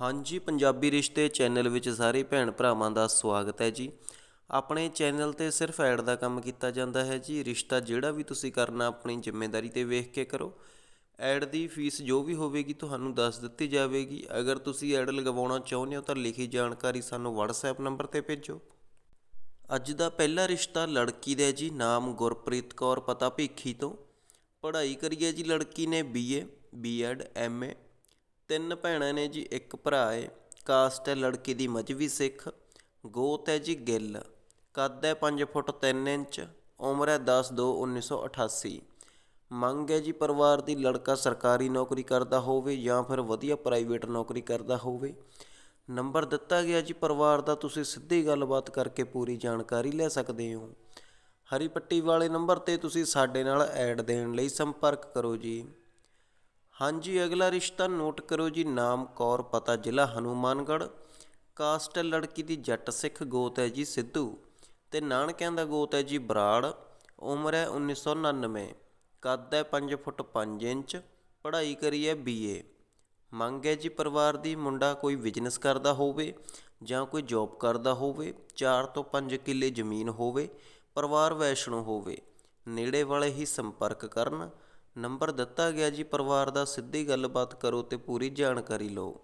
ਹਾਂਜੀ, ਪੰਜਾਬੀ ਰਿਸ਼ਤੇ ਚੈਨਲ ਵਿੱਚ ਸਾਰੇ ਭੈਣ ਭਰਾਵਾਂ ਦਾ ਸਵਾਗਤ ਹੈ ਜੀ। ਆਪਣੇ ਚੈਨਲ ਤੇ ਸਿਰਫ ਐਡ ਦਾ ਕੰਮ ਕੀਤਾ ਜਾਂਦਾ ਹੈ ਜੀ। ਰਿਸ਼ਤਾ ਜਿਹੜਾ ਵੀ ਤੁਸੀਂ ਕਰਨਾ, ਆਪਣੀ ਜ਼ਿੰਮੇਵਾਰੀ ਤੇ ਵੇਖ ਕੇ ਕਰੋ। ਐਡ ਦੀ ਫੀਸ ਜੋ ਵੀ ਹੋਵੇਗੀ, ਤੁਹਾਨੂੰ ਦੱਸ ਦਿੱਤੀ ਜਾਵੇਗੀ। ਅਗਰ ਤੁਸੀਂ ਐਡ ਲਗਵਾਉਣਾ ਚਾਹੁੰਦੇ ਹੋ, ਤਾਂ ਲਿਖੀ ਜਾਣਕਾਰੀ ਸਾਨੂੰ WhatsApp ਨੰਬਰ ਤੇ ਭੇਜੋ। ਅੱਜ ਦਾ ਪਹਿਲਾ ਰਿਸ਼ਤਾ ਲੜਕੀ ਦਾ ਜੀ, ਨਾਮ ਗੁਰਪ੍ਰੀਤ ਕੌਰ, ਪਤਾ ਭੀਖੀ ਤੋਂ। ਪੜ੍ਹਾਈ ਕਰੀ ਹੈ ਜੀ ਲੜਕੀ ਨੇ ਬੀਏ ਬੀਐਡ ਐਮਏ ਤਿੰਨ ਭੈਣਾਂ ਨੇ ਜੀ, ਇੱਕ ਭਰਾ ਹੈ ਕਾਸਟ ਹੈ ਲੜਕੀ ਦੀ ਮਜਵੀ ਸਿੱਖ। ਗੋਤ ਹੈ ਜੀ ਗਿੱਲ। ਕੱਦ ਹੈ 5 ਫੁੱਟ 3 ਇੰਚ। ਉਮਰ ਹੈ 10 2 1988 ਮੰਗ ਹੈ ਜੀ ਪਰਿਵਾਰ ਦੀ ਲੜਕਾ ਸਰਕਾਰੀ ਨੌਕਰੀ ਕਰਦਾ ਹੋਵੇ ਜਾਂ ਫਿਰ ਵਧੀਆ ਪ੍ਰਾਈਵੇਟ ਨੌਕਰੀ ਕਰਦਾ ਹੋਵੇ। ਨੰਬਰ ਦਿੱਤਾ ਗਿਆ ਜੀ ਪਰਿਵਾਰ ਦਾ, ਤੁਸੀਂ ਸਿੱਧੀ ਗੱਲਬਾਤ ਕਰਕੇ ਪੂਰੀ ਜਾਣਕਾਰੀ ਲੈ ਸਕਦੇ ਹੋ। ਹਰੀ ਪੱਟੀ ਵਾਲੇ ਨੰਬਰ ਤੇ ਤੁਸੀਂ ਸਾਡੇ ਨਾਲ ਐਡ ਦੇਣ ਲਈ ਸੰਪਰਕ ਕਰੋ ਜੀ। ਹਾਂਜੀ, ਅਗਲਾ ਰਿਸ਼ਤਾ ਨੋਟ ਕਰੋ ਜੀ, ਨਾਮ ਕੌਰ, ਪਤਾ ਜ਼ਿਲ੍ਹਾ ਹਨੂਮਾਨਗੜ੍ਹ। ਕਾਸਟ ਲੜਕੀ ਦੀ ਜੱਟ ਸਿੱਖ ਗੋਤ ਹੈ ਜੀ, ਸਿੱਧੂ। ਤੇ ਨਾਨਕਿਆਂ ਦਾ ਗੋਤ ਹੈ ਜੀ, ਬਰਾੜ। ਉਮਰ ਹੈ 1999 ਕੱਦ ਹੈ 5 ਫੁੱਟ 5 ਇੰਚ। ਪੜ੍ਹਾਈ ਕਰੀ ਹੈ ਬੀਏ ਮੰਗ ਹੈ ਜੀ, ਪਰਿਵਾਰ ਦੀ ਮੁੰਡਾ ਕੋਈ ਬਿਜ਼ਨਸ ਕਰਦਾ ਹੋਵੇ ਜਾਂ ਕੋਈ ਜੌਬ ਕਰਦਾ ਹੋਵੇ 4 ਤੋਂ 5 ਕਿੱਲੇ ਜ਼ਮੀਨ ਹੋਵੇ, ਪਰਿਵਾਰ ਵੈਸ਼ਣੋ ਹੋਵੇ, ਨੇੜੇ ਵਾਲੇ ਹੀ ਸੰਪਰਕ ਕਰਨ। ਨੰਬਰ ਦਿੱਤਾ ਗਿਆ ਜੀ ਪਰਿਵਾਰ ਦਾ, ਸਿੱਧੀ ਗੱਲਬਾਤ ਕਰੋ ਤੇ ਪੂਰੀ ਜਾਣਕਾਰੀ ਲਓ।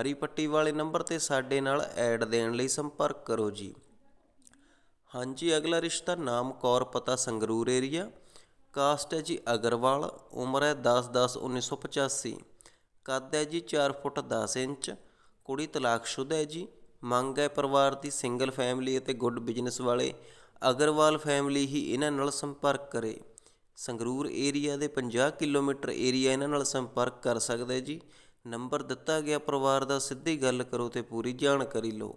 ਹਰੀ ਪੱਟੀ ਵਾਲੇ ਨੰਬਰ ਤੇ ਸਾਡੇ ਨਾਲ ਐਡ ਦੇਣ ਲਈ ਸੰਪਰਕ ਕਰੋ ਜੀ। ਹਾਂਜੀ, ਅਗਲਾ ਰਿਸ਼ਤਾ ਨਾਮ ਕੌਰ ਪਤਾ ਸੰਗਰੂਰ ਏਰੀਆ ਕਾਸਟ ਹੈ ਜੀ ਅਗਰਵਾਲ, ਉਮਰ ਹੈ 10 10 1985 ਕੱਦ ਹੈ ਜੀ 4 ਫੁੱਟ 10 ਇੰਚ। ਕੁੜੀ ਤਲਾਕਸ਼ੁਦਾ ਹੈ ਜੀ। ਮੰਗ ਹੈ ਪਰਿਵਾਰ ਦੀ ਸਿੰਗਲ ਫੈਮਿਲੀ ਅਤੇ ਗੁੱਡ ਬਿਜ਼ਨਸ ਵਾਲੇ ਅਗਰਵਾਲ ਫੈਮਿਲੀ ਹੀ ਇਹਨਾਂ ਨਾਲ ਸੰਪਰਕ ਕਰੇ। ਸੰਗਰੂਰ ਏਰੀਆ ਦੇ 50 ਕਿਲੋਮੀਟਰ ਏਰੀਆ ਇਹਨਾਂ ਨਾਲ ਸੰਪਰਕ ਕਰ ਸਕਦਾ ਹੈ ਜੀ। ਨੰਬਰ ਦਿੱਤਾ ਗਿਆ ਪਰਿਵਾਰ ਦਾ, ਸਿੱਧੀ ਗੱਲ ਕਰੋ ਤੇ ਪੂਰੀ ਜਾਣਕਾਰੀ ਲਓ।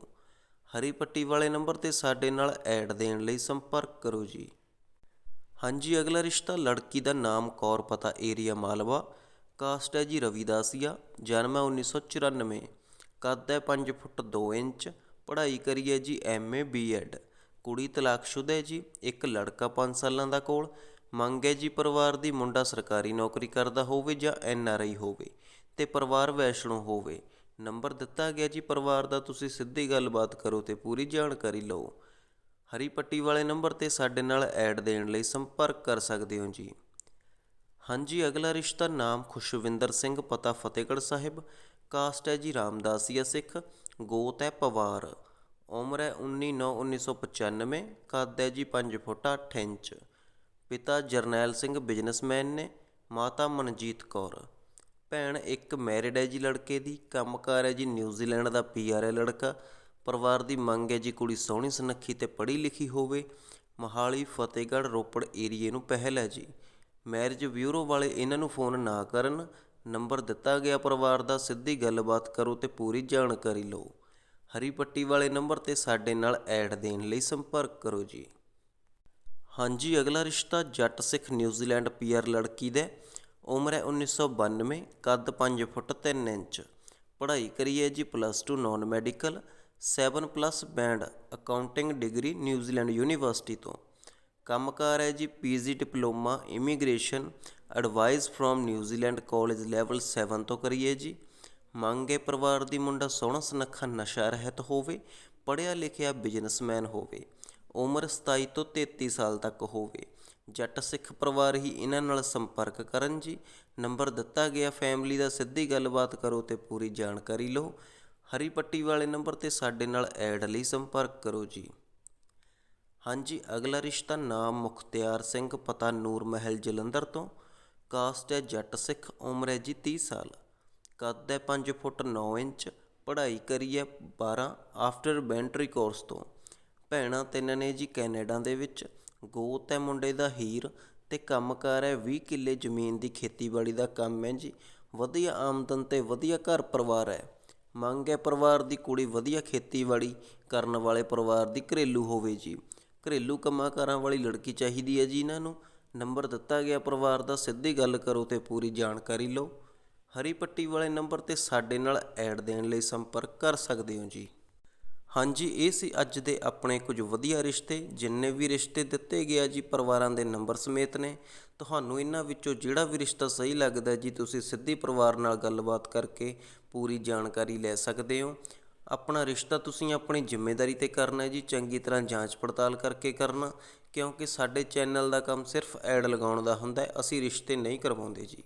ਹਰੀ ਪੱਟੀ ਵਾਲੇ ਨੰਬਰ ਤੇ ਸਾਡੇ ਨਾਲ ਐਡ ਦੇਣ ਲਈ ਸੰਪਰਕ ਕਰੋ ਜੀ। ਹਾਂਜੀ, ਅਗਲਾ ਰਿਸ਼ਤਾ ਲੜਕੀ ਦਾ ਨਾਮ ਕੌਰ ਪਤਾ, ਏਰੀਆ ਮਾਲਵਾ। ਕਾਸਟ ਹੈ ਜੀ ਰਵੀਦਾਸੀਆ, ਜਨਮ ਹੈ 1994 ਕੱਦ ਹੈ 5 ਫੁੱਟ 2 ਇੰਚ। ਪੜ੍ਹਾਈ ਕਰੀ ਹੈ ਜੀ ਐਮਏ ਬੀਐਡ ਕੁੜੀ ਤਲਾਕਸ਼ੁਦਾ ਹੈ ਜੀ, ਇੱਕ ਲੜਕਾ 5 ਸਾਲਾਂ ਦਾ ਕੋਲ। ਮੰਗ ਹੈ ਜੀ ਪਰਿਵਾਰ ਦੀ ਮੁੰਡਾ ਸਰਕਾਰੀ ਨੌਕਰੀ ਕਰਦਾ ਹੋਵੇ ਜਾਂ ਐੱਨ ਆਰ ਆਈ ਹੋਵੇ ਤੇ ਪਰਿਵਾਰ ਵੈਸ਼ਨੋ ਹੋਵੇ। ਨੰਬਰ ਦਿੱਤਾ ਗਿਆ ਜੀ ਪਰਿਵਾਰ ਦਾ, ਤੁਸੀਂ ਸਿੱਧੀ ਗੱਲਬਾਤ ਕਰੋ ਤੇ ਪੂਰੀ ਜਾਣਕਾਰੀ ਲਓ। ਹਰੀ ਪੱਟੀ ਵਾਲੇ ਨੰਬਰ ਤੇ ਸਾਡੇ ਨਾਲ ਐਡ ਦੇਣ ਲਈ ਸੰਪਰਕ ਕਰ ਸਕਦੇ ਹੋ ਜੀ। ਹਾਂਜੀ, ਅਗਲਾ ਰਿਸ਼ਤਾ ਨਾਮ ਖੁਸ਼ਵਿੰਦਰ ਸਿੰਘ, ਪਤਾ ਫਤਿਹਗੜ੍ਹ ਸਾਹਿਬ। ਕਾਸਟ ਹੈ ਜੀ ਰਾਮਦਾਸੀਆ ਸਿੱਖ, ਗੋਤ ਹੈ ਪਵਾਰ। ਉਮਰ ਹੈ 19/9/1995 ਕੱਦ ਹੈ ਜੀ 5 ਫੁੱਟ 8 ਇੰਚ। ਪਿਤਾ ਜਰਨੈਲ ਸਿੰਘ ਬਿਜ਼ਨਸਮੈਨ ਨੇ ਮਾਤਾ ਮਨਜੀਤ ਕੌਰ, ਭੈਣ ਇੱਕ ਮੈਰਿਡ ਹੈ ਜੀ ਲੜਕੇ ਦੀ, ਕੰਮਕਾਰ ਹੈ ਜੀ ਨਿਊਜ਼ੀਲੈਂਡ ਦਾ ਪੀਆਰ ਹੈ ਲੜਕਾ, ਪਰਿਵਾਰ ਦੀ ਮੰਗ ਹੈ ਜੀ ਕੁੜੀ ਸੋਹਣੀ ਸੁਨੱਖੀ ਤੇ ਪੜ੍ਹੀ ਲਿਖੀ ਹੋਵੇ। ਮਹਾਲੀ ਫਤਿਹਗੜ੍ਹ ਰੋਪੜ ਏਰੀਏ ਨੂੰ ਪਹਿਲ ਹੈ ਜੀ। ਮੈਰਿਜ ਬਿਊਰੋ ਵਾਲੇ ਇਹਨਾਂ ਨੂੰ ਫੋਨ ਨਾ ਕਰਨ, ਨੰਬਰ ਦਿੱਤਾ ਗਿਆ ਪਰਿਵਾਰ ਦਾ, ਸਿੱਧੀ ਗੱਲਬਾਤ ਕਰੋ ਤੇ ਪੂਰੀ ਜਾਣਕਾਰੀ ਲਓ। ਹਰੀ ਪੱਟੀ ਵਾਲੇ ਨੰਬਰ ਤੇ ਸਾਡੇ ਨਾਲ ਐਡ ਦੇਣ ਲਈ ਸੰਪਰਕ ਕਰੋ ਜੀ। ਹਾਂਜੀ, ਅਗਲਾ ਰਿਸ਼ਤਾ ਜੱਟ ਸਿੱਖ ਨਿਊਜ਼ੀਲੈਂਡ ਪੀਅਰ ਲੜਕੀ ਦਾ। ਉਮਰ ਹੈ 1992 ਕੱਦ 5 ਫੁੱਟ 3 ਇੰਚ। ਪੜ੍ਹਾਈ ਕਰੀ ਹੈ ਜੀ plus 2 non medical 7 plus band accounting degree New Zealand university ਤੋਂ। ਕੰਮਕਾਰ ਹੈ ਜੀ PG diploma immigration advice from New Zealand college level 7 ਤੋਂ ਕਰੀਏ ਜੀ। ਮੰਗੇ ਪਰਿਵਾਰ ਦੀ ਮੁੰਡਾ ਸੋਹਣਾ ਸੁਨੱਖਾ ਨਸ਼ਾ ਰਹਿਤ ਹੋਵੇ, ਪੜ੍ਹਿਆ ਲਿਖਿਆ ਬਿਜ਼ਨਸਮੈਨ ਹੋਵੇ। ਉਮਰ 27 ਤੋਂ 33 ਸਾਲ ਤੱਕ ਹੋਵੇ। ਜੱਟ ਸਿੱਖ ਪਰਿਵਾਰ ਹੀ ਇਹਨਾਂ ਨਾਲ ਸੰਪਰਕ ਕਰਨ ਜੀ। ਨੰਬਰ ਦਿੱਤਾ ਗਿਆ ਫੈਮਿਲੀ ਦਾ ਸਿੱਧੀ ਗੱਲਬਾਤ ਕਰੋ ਤੇ ਪੂਰੀ ਜਾਣਕਾਰੀ ਲਓ। ਹਰੀ ਪੱਟੀ ਵਾਲੇ ਨੰਬਰ ਤੇ ਸਾਡੇ ਨਾਲ ਐਡ ਲਈ ਸੰਪਰਕ ਕਰੋ ਜੀ। ਹਾਂਜੀ, ਅਗਲਾ ਰਿਸ਼ਤਾ ਨਾਮ ਮੁਖਤਿਆਰ ਸਿੰਘ, ਪਤਾ ਨੂਰ ਮਹਿਲ ਜਲੰਧਰ ਤੋਂ। ਕਾਸਟ ਹੈ ਜੱਟ ਸਿੱਖ, ਉਮਰ ਹੈ ਜੀ 30 ਸਾਲ। ਕੱਦ ਹੈ 5 ਫੁੱਟ 9 ਇੰਚ, ਪੜ੍ਹਾਈ ਕਰੀ ਹੈ 12 ਆਫਟਰ ਬੈਂਟਰੀ ਕੋਰਸ ਤੋਂ। ਭੈਣਾਂ ਤਿੰਨ ਨੇ ਜੀ ਕੈਨੇਡਾ ਦੇ ਵਿੱਚ। ਗੋਤ ਹੈ ਮੁੰਡੇ ਦਾ ਹੀਰ ਤੇ ਕੰਮਕਾਰ ਹੈ ਵੀਹ ਕਿੱਲੇ ਜ਼ਮੀਨ ਦੀ ਖੇਤੀਬਾੜੀ ਦਾ ਕੰਮ ਹੈ ਜੀ। ਵਧੀਆ ਆਮਦਨ ਤੇ ਵਧੀਆ ਘਰ ਪਰਿਵਾਰ ਹੈ। ਮੰਗ ਹੈ ਪਰਿਵਾਰ ਦੀ ਕੁੜੀ ਵਧੀਆ ਖੇਤੀਬਾੜੀ ਕਰਨ ਵਾਲੇ ਪਰਿਵਾਰ ਦੀ ਘਰੇਲੂ ਹੋਵੇ ਜੀ। ਘਰੇਲੂ ਕੰਮਾਂ ਕਾਰਾਂ ਵਾਲੀ ਲੜਕੀ ਚਾਹੀਦੀ ਹੈ ਜੀ ਇਹਨਾਂ ਨੂੰ। ਨੰਬਰ ਦਿੱਤਾ ਗਿਆ ਪਰਿਵਾਰ ਦਾ, ਸਿੱਧੀ ਗੱਲ ਕਰੋ ਤੇ ਪੂਰੀ ਜਾਣਕਾਰੀ ਲਓ। ਹਰੀ ਪੱਟੀ ਵਾਲੇ ਨੰਬਰ ਤੇ ਸਾਡੇ ਨਾਲ ਐਡ ਦੇਣ ਲਈ ਸੰਪਰਕ ਕਰ ਸਕਦੇ ਹੋ ਜੀ। ਹਾਂਜੀ, ਇਹ ਸੀ ਅੱਜ ਦੇ ਆਪਣੇ ਕੁਝ ਵਧੀਆ ਰਿਸ਼ਤੇ, ਜਿੰਨੇ ਵੀ ਰਿਸ਼ਤੇ ਦਿੱਤੇ ਗਿਆ ਜੀ ਪਰਿਵਾਰਾਂ ਦੇ ਨੰਬਰ ਸਮੇਤ ਨੇ। ਤੁਹਾਨੂੰ ਇਹਨਾਂ ਵਿੱਚੋਂ ਜਿਹੜਾ ਵੀ ਰਿਸ਼ਤਾ ਸਹੀ ਲੱਗਦਾ ਜੀ, ਤੁਸੀਂ ਸਿੱਧੀ ਪਰਿਵਾਰ ਨਾਲ ਗੱਲਬਾਤ ਕਰਕੇ ਪੂਰੀ ਜਾਣਕਾਰੀ ਲੈ ਸਕਦੇ ਹੋ। ਆਪਣਾ ਰਿਸ਼ਤਾ ਤੁਸੀਂ ਆਪਣੀ ਜ਼ਿੰਮੇਵਾਰੀ ਤੇ ਕਰਨਾ ਹੈ ਜੀ, ਚੰਗੀ ਤਰ੍ਹਾਂ ਜਾਂਚ ਪੜਤਾਲ ਕਰਕੇ ਕਰਨਾ, ਕਿਉਂਕਿ ਸਾਡੇ ਚੈਨਲ ਦਾ ਕੰਮ ਸਿਰਫ ਐਡ ਲਗਾਉਣ ਦਾ ਹੁੰਦਾ ਹੈ ਅਸੀਂ ਰਿਸ਼ਤੇ ਨਹੀਂ ਕਰਵਾਉਂਦੇ ਜੀ।